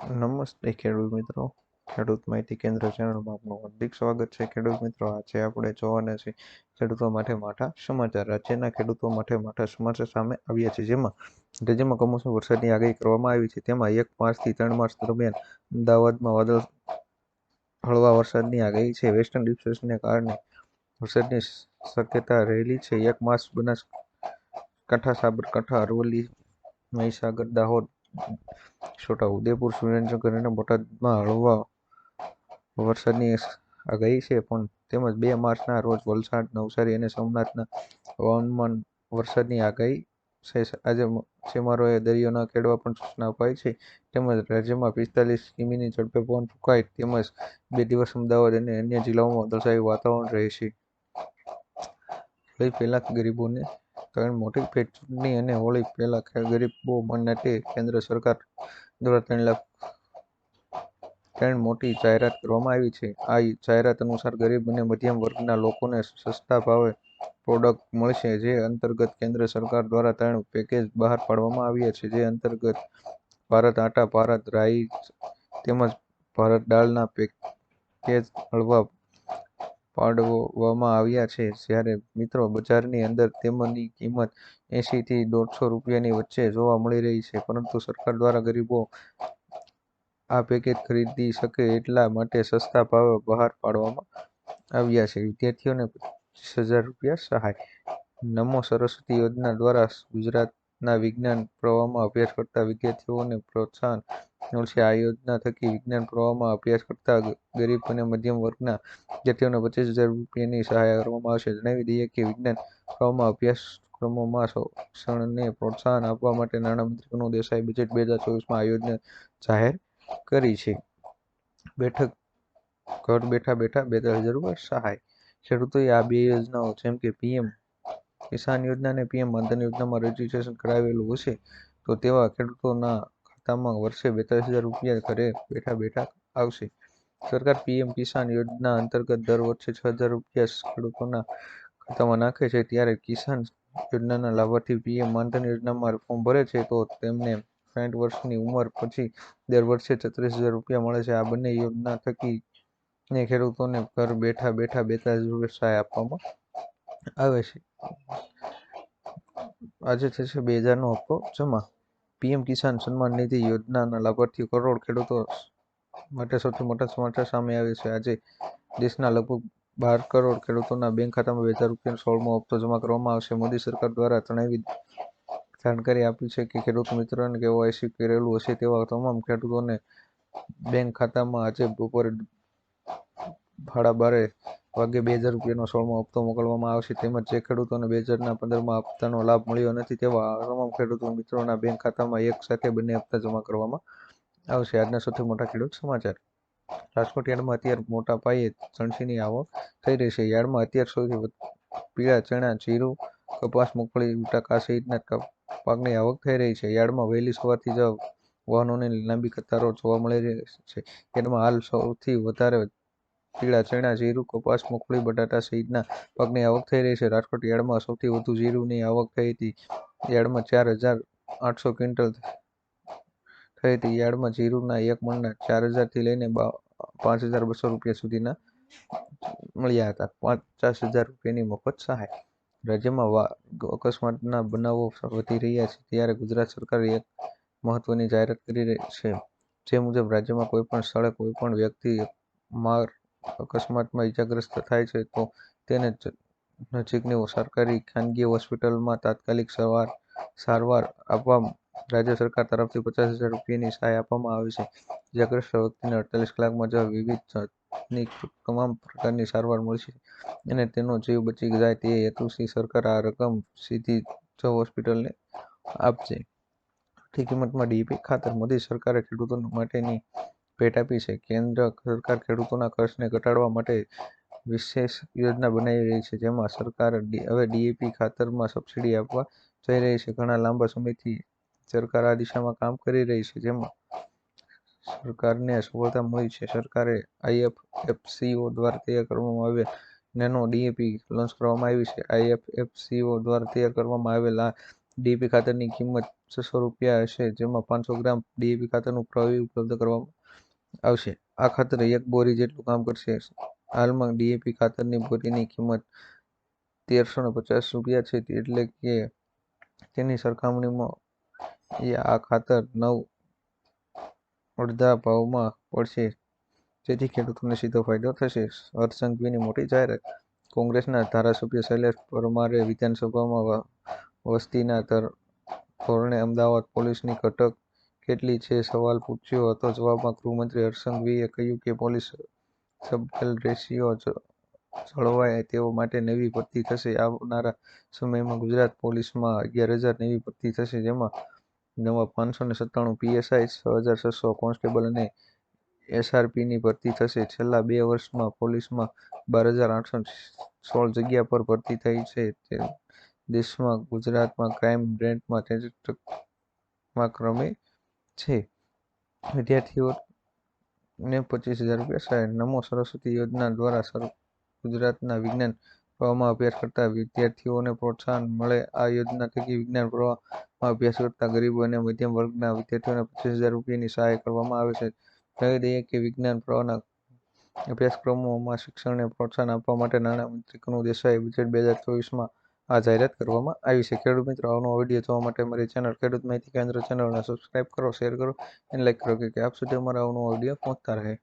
નમસ્તે ખેડૂત મિત્રો. ખેડૂત માહિતી કેન્દ્ર ચેનલમાં આપનું હાર્દિક સ્વાગત છે. ખેડૂત મિત્રો, આજે આપણે જોવાના છે ખેડૂતો માટે માઠા સમાચાર. રાજ્યના ખેડૂતો માટે માઠા સમાચાર સામે આવ્યા છે. જેમાં રાજ્યમાં કમોસમી વરસાદની આગાહી કરવામાં આવી છે. તેમાં એક માર્ચથી ત્રણ માર્ચ દરમિયાન અમદાવાદમાં વાદળ, હળવા વરસાદની આગાહી છે. વેસ્ટર્ન ડિસ્ટર્બન્સને કારણે વરસાદની શક્યતા રહેલી છે. એક માસ બનાસકાંઠા, સાબરકાંઠા, અરવલ્લી, મહીસાગર, દાહોદ છોટા ઉદેપુર સુરેન્દ્રનગર અને બોટાદમાં હળવા વરસાદની આગાહી છે, પણ તેમજ બે માર્ચના રોજ વલસાડ, નવસારી અને સોમનાથના હવામાન વરસાદની આગાહી છે. આજે માછીમારોએ દરિયો ન ખેડવા પણ સૂચના અપાઈ છે. તેમજ રાજ્યમાં પિસ્તાલીસ કિમીની ઝડપે પવન ફૂંકાય તેમજ બે દિવસ અમદાવાદ અને અન્ય જિલ્લાઓમાં વરસાદી વાતાવરણ રહેશે. હોળી પહેલાં ગરીબોને ત્રણ મોટી પેટ ચૂંટણી અને હોળી પહેલા ગરીબો માટે કેન્દ્ર સરકાર દ્વારા ત્રણ લાખ ત્રણ મોટી જાહેરાત કરવામાં આવી છે. આ જાહેરાત અનુસાર ગરીબ અને મધ્યમ વર્ગના લોકોને સસ્તા ભાવે પ્રોડક્ટ મળશે, જે અંતર્ગત કેન્દ્ર સરકાર દ્વારા ત્રણ પેકેજ બહાર પાડવામાં આવ્યા છે. જે અંતર્ગત ભારત આટા, ભારત રાઈ તેમજ ભારત દાળના પેકેજ હળવા પાડવામાં આવ્યા છે. જ્યારે મિત્રો બજારની અંદર તેમની કિંમત એંશીથી દોઢસો રૂપિયાની વચ્ચે જોવા મળી રહી છે. પરંતુ સરકાર દ્વારા ગરીબો આ પેકેજ ખરીદી શકે એટલા માટે સસ્તા ભાવે બહાર પાડવામાં આવ્યા છે. વિદ્યાર્થીઓને પચીસ હજાર રૂપિયા સહાય. નમો સરસ્વતી યોજના દ્વારા ગુજરાતના વિજ્ઞાન પ્રવાહમાં અભ્યાસ કરતા વિદ્યાર્થીઓને પ્રોત્સાહન મળશે. આ યોજના થકી વિજ્ઞાન પ્રવાહમાં અભ્યાસ કરતા ગરીબ અને મધ્યમ વર્ગના વિદ્યાર્થીઓને પચીસ હજાર રૂપિયાની સહાય કરવામાં આવશે. જણાવી દઈએ કે વિજ્ઞાન પ્રવાહમાં અભ્યાસક્રમોમાં શિક્ષણને પ્રોત્સાહન આપવા માટે નાણામંત્રી કનુ દેસાઈ બજેટ બે હજાર ચોવીસમાં આ યોજના જાહેર કરી છે. બેઠક, ઘર બેઠા બેઠા બે હજાર રૂપિયા સહાય. ખેડૂતોએ આ બે યોજનાઓ જેમ કે પીએમ કિસાન યોજના અને પીએમ માનધન યોજનામાં રજીસ્ટ્રેશન કરાવેલું હશે, તો તેવા ખેડૂતોના ખાતામાં વર્ષે બેતાલીસ હજાર રૂપિયા ઘરે બેઠા બેઠા આવશે. સરકાર પીએમ કિસાન યોજના અંતર્ગત દર વર્ષે છ હજાર રૂપિયા ખેડૂતોના ખાતામાં નાખે છે, ત્યારે કિસાન યોજનાના લાભાર્થી પીએમ માનધન યોજનામાં ફોર્મ ભરે છે, તો તેમને સાઠ વર્ષની ઉંમર પછી દર વર્ષે છત્રીસ હજાર રૂપિયા મળે છે. આ બંને યોજના થકી ખેડૂતોને ઘર બેઠા બેઠા બેતાલીસ રૂપિયા સહાય આપવામાં આવે છે. આજે થશે બે હજારનો હપ્તો. જમા પીએમ કિસાન સન્માન નિધિ યોજનાના લાભાર્થીઓ કરોડ ખેડૂતો માટે સૌથી મોટા સમાચાર સામે આવે છે. આજે દેશના લગભગ બાર કરોડ ખેડૂતોના બેંક ખાતામાં બે હજાર રૂપિયાનો સોળમો હપ્તો જમા કરવામાં આવશે. મોદી સરકાર દ્વારા જણાવી જાણકારી આપી છે કે ખેડૂત મિત્રોને કેવાયસી કરેલું હશે તેવા તમામ ખેડૂતોને બેંક ખાતામાં આજે બપોરે ભાડા બારે વાગે બે હજાર રૂપિયાનો સોળમો હપ્તો મોકલવામાં આવશે. તેમજ જે ખેડૂતોને બે હજારના પંદરમાં હપ્તાનો લાભ મળ્યો નથી તેવા તમામ ખેડૂતો મિત્રોના બેંક ખાતામાં એક સાથે બંને હપ્તા જમા કરવામાં આવશે. આજના સૌથી મોટા ખેડૂત સમાચાર. રાજકોટ યાર્ડમાં અત્યારે મોટા પાયે ચણસીની આવક થઈ રહી છે. યાર્ડમાં અત્યાર સુધી પીળા ચણા, જીરું, કપાસ, મગફળી, બટાકા સહિતના પાકની આવક થઈ રહી છે. યાર્ડમાં વહેલી સવારથી જ વાહનોની લાંબી કતારો જોવા મળી રહી છે. યાર્ડમાં હાલ સૌથી વધારે પીળા ચણા, જીરું, કપાસ, મગફળી, બટાટા સહિતના પાકની આવક થઈ રહી છે. રાજકોટ યાર્ડમાં સૌથી વધુ જીરુંની આવક થઈ હતી. યાર્ડમાં ચાર હજાર આઠસો ક્વિન્ટલ થઈ હતી. યાર્ડમાં જીરુના એક મણના ચાર હજારથી લઈને પાંચ હજાર બસો રૂપિયા સુધીના મળ્યા હતા. પચાસ હજાર રૂપિયાની મફત સહાય. રાજ્યમાં અકસ્માતના બનાવો વધી રહ્યા છે ત્યારે ગુજરાત સરકારે એક મહત્વની જાહેરાત કરી છે. જે મુજબ રાજ્યમાં કોઈ પણ સ્થળે કોઈ પણ વ્યક્તિ માર્ગ અકસ્માતમાં ઇજાગ્રસ્ત થાય છે, તો તેને નજીકની સરકારી ખાનગી હોસ્પિટલમાં તાત્કાલિક સારવાર સારવાર આપવા રાજ્ય સરકાર તરફથી પચાસ હજાર રૂપિયાની સહાય આપવામાં આવે છે. ઇજાગ્રસ્ત વ્યક્તિને અડતાલીસ કલાકમાં જ વિવિધ જાતની તમામ પ્રકારની સારવાર મળશે અને તેનો જીવ બચી જાય તે હેતુથી સરકાર આ રકમ સીધી જ હોસ્પિટલને આપશે. ઓછી કિંમતમાં ડીએપી ખાતર મોદી સરકારે ખેડૂતો માટેની ભેટ આપી છે. કેન્દ્ર સરકાર ખેડૂતોના ખર્ચને ઘટાડવા માટે વિશેષ યોજના બનાવી રહી છે. જેમાં સરકાર હવે ડીએપી ખાતરમાં સબસિડી આપવા જઈ રહી છે. ઘણા લાંબા સમયથી સરકાર આ દિશામાં કામ કરી રહી છે. જેમાં સરકારને સફળતા મળી છે. સરકારે આઈએફએફસીઓ દ્વારા તૈયાર કરવામાં આવેલ નેનો ડીએપી લોન્ચ કરવામાં આવી છે. આઈએફએફસીઓ દ્વારા તૈયાર કરવામાં આવેલ ડીએપી ખાતરની કિંમત છસો રૂપિયા હશે. જેમાં પાંચસો ગ્રામ ડીએપી ખાતરનું પ્રવાહી ઉપલબ્ધ કરવામાં આવશે. આ ખાતર એક બોરી જેટલું કામ કરશે. હાલમાં ડીએપી ખાતરની બોરીની કિંમત તેરસો ને પચાસ રૂપિયા છે. એટલે કે તેની સરખામણીમાં એ આ ખાતર નવ અડધા ભાવમાં પડશે. જેથી ખેડૂતોને સીધો ફાયદો થશે. હર્ષસંઘવીની મોટી જાહેરાત. કોંગ્રેસના ધારાસભ્ય શૈલેષ પરમારે વિધાનસભામાં વસ્તીના ધોરણે અમદાવાદ પોલીસની ઘટક કેટલી છે? સવાલ પૂછ્યો હતો. જવાબમાં ગૃહમંત્રી હર્ષ સંઘવીએ કહ્યું કે પોલીસ સબકેલ રેશિયો જળવાય તેઓ માટે નવી ભરતી થશે. આવનારા સમયમાં ગુજરાત પોલીસમાં અગિયાર હજાર નવી ભરતી થશે, જેમાં નવા પાંચસો ને સત્તાણું પીએસઆઈ, છ હજાર છસો કોન્સ્ટેબલ અને એસઆરપીની ભરતી થશે. છેલ્લા બે વર્ષમાં પોલીસમાં બાર હજાર આઠસો સોળ જગ્યા પર ભરતી થઈ છે. દેશમાં ગુજરાતમાં ક્રાઇમ રેટમાં તેત્રીસમાં ક્રમે છે. વિદ્યાર્થીઓને પચીસ હજાર રૂપિયા સહાય. નમો સરસ્વતી યોજના દ્વારા ગુજરાતના વિજ્ઞાન પ્રવાહમાં અભ્યાસ કરતા વિદ્યાર્થીઓને પ્રોત્સાહન મળે. આ યોજના થકી વિજ્ઞાન પ્રવાહમાં અભ્યાસ કરતા ગરીબ અને મધ્યમ વર્ગના વિદ્યાર્થીઓને પચીસ હજાર રૂપિયાની સહાય કરવામાં આવે છે. જણાવી દઈએ કે વિજ્ઞાન પ્રવાહના અભ્યાસક્રમોમાં શિક્ષણને પ્રોત્સાહન આપવા માટે નાણામંત્રી કનુ દેસાઈ બજેટ બે હજાર ચોવીસમાં આ જાહેરાત કરવામાં આવી છે. ખેડૂત મિત્રો, આવનો વીડિયો જોવા માટે અમારી ચેનલ ખેડૂત માહિતી કેન્દ્ર ચેનલને સબસ્ક્રાઈબ કરો શેર કરો અને લાઈક કરો કે આપ સુધી અમારા આવનો વીડિયો પહોંચતા રહે.